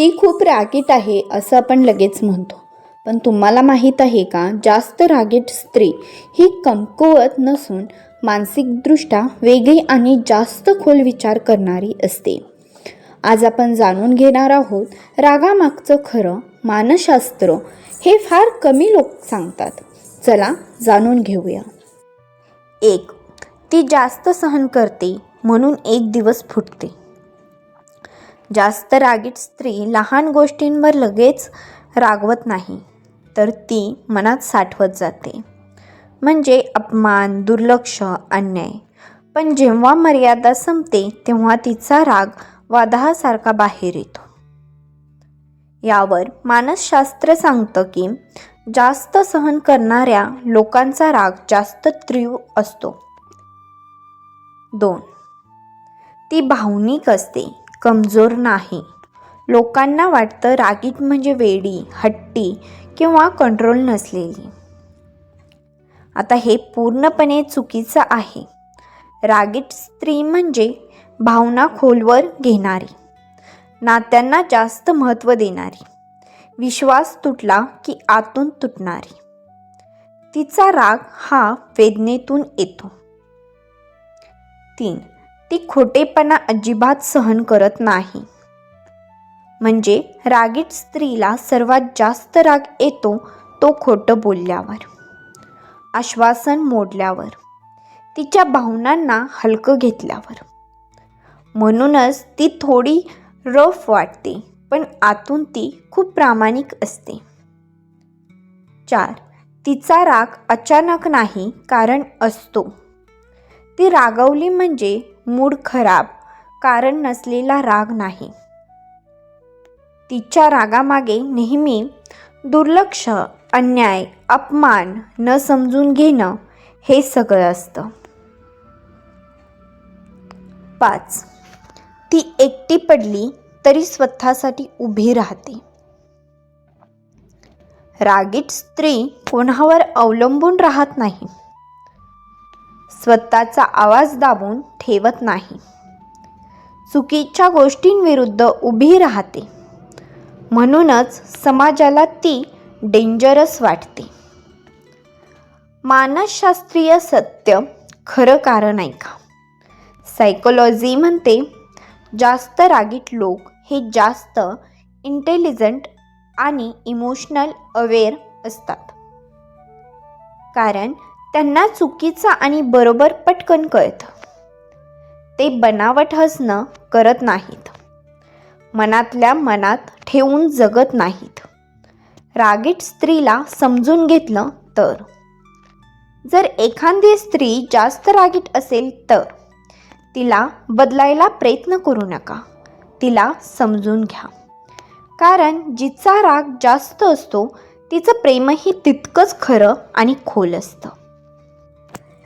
ती खूप रागीट आहे असं आपण लगेच म्हणतो. पण तुम्हाला माहीत आहे का जास्त रागीट स्त्री ही कमकुवत नसून मानसिकदृष्ट्या वेगळी आणि जास्त खोल विचार करणारी असते. आज आपण जाणून घेणार आहोत रागामागचं खरं मानसशास्त्र हे फार कमी लोक सांगतात. चला जाणून घेऊया. एक ती जास्त सहन करते म्हणून एक दिवस फुटते. जास्त रागीट स्त्री लहान गोष्टींवर लगेच रागवत नाही तर ती मनात साठवत जाते. म्हणजे अपमान दुर्लक्ष अन्याय. पण जेव्हा मर्यादा संपते तेव्हा तिचा राग वादासारखा बाहेर येतो. यावर मानसशास्त्र सांगतं की जास्त सहन करणाऱ्या लोकांचा राग जास्त तीव्र असतो. दोन. ती भावनिक असते. कमजोर नाही. लोकांना वाटतं रागीट म्हणजे वेडी हट्टी किंवा कंट्रोल नसलेली. आता हे पूर्णपणे चुकीचं आहे. रागीट स्त्री म्हणजे भावना खोलवर घेणारी. नात्यांना जास्त महत्त्व देणारी. विश्वास तुटला की आतून तुटणारी. तिचा राग हा वेदनेतून येतो. तीन ती खोटेपणा अजिबात सहन करत नाही. म्हणजे रागीट स्त्रीला सर्वात जास्त राग येतो तो खोटं बोलल्यावर. आश्वासन मोडल्यावर. तिच्या भावनांना हलकं घेतल्यावर. म्हणूनच ती थोडी रफ वाटते पण आतून ती खूप प्रामाणिक असते. चार. तिचा राग अचानक नाही कारण असतो. ती रागवली म्हणजे मूड खराब कारण नसलेला राग नाही. तिच्या रागामागे नेहमी दुर्लक्ष अन्याय अपमान न समजून घेणं हे सगळं असतं. पाच. ती एकटी पडली तरी स्वतःसाठी उभी राहते. रागीट स्त्री कोणावर अवलंबून राहत नाही. स्वतःचा आवाज दाबून ठेवत नाही. चुकीच्या गोष्टींविरुद्ध उभी राहते. म्हणूनच समाजाला ती डेंजरस वाटते. मानसशास्त्रीय सत्य खरं कारण ऐका सायकोलॉजी म्हणते जास्त रागीट लोक हे जास्त इंटेलिजंट आणि इमोशनल अवेअर असतात. कारण त्यांना चुकीचं आणि बरोबर पटकन कळतं. ते बनावट हसणं करत नाहीत. मनातल्या मनात ठेवून जगत नाहीत. रागीट स्त्रीला समजून घेतलं तर. जर एखादी स्त्री जास्त रागीट असेल तर. तिला बदलायला प्रयत्न करू नका. तिला समजून घ्या. कारण जिचा राग जास्त असतो तिचं प्रेमही तितकंच खरं आणि खोल असतं.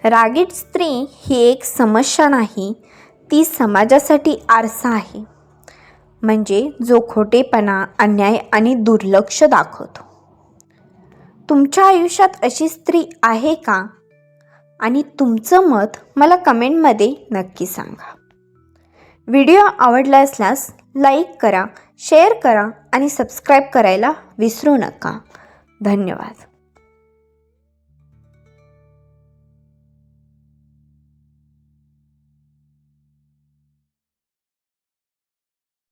रागीट स्त्री ही एक समस्या नाही ती समाजासाठी आरसा आहे. म्हणजे जो खोटेपणा अन्याय आणि दुर्लक्ष दाखवतो. तुमच्या आयुष्यात अशी स्त्री आहे का? आणि तुमचं मत मला कमेंटमध्ये नक्की सांगा. व्हिडिओ आवडला असल्यास लाईक करा शेअर करा आणि सबस्क्राईब करायला विसरू नका. धन्यवाद.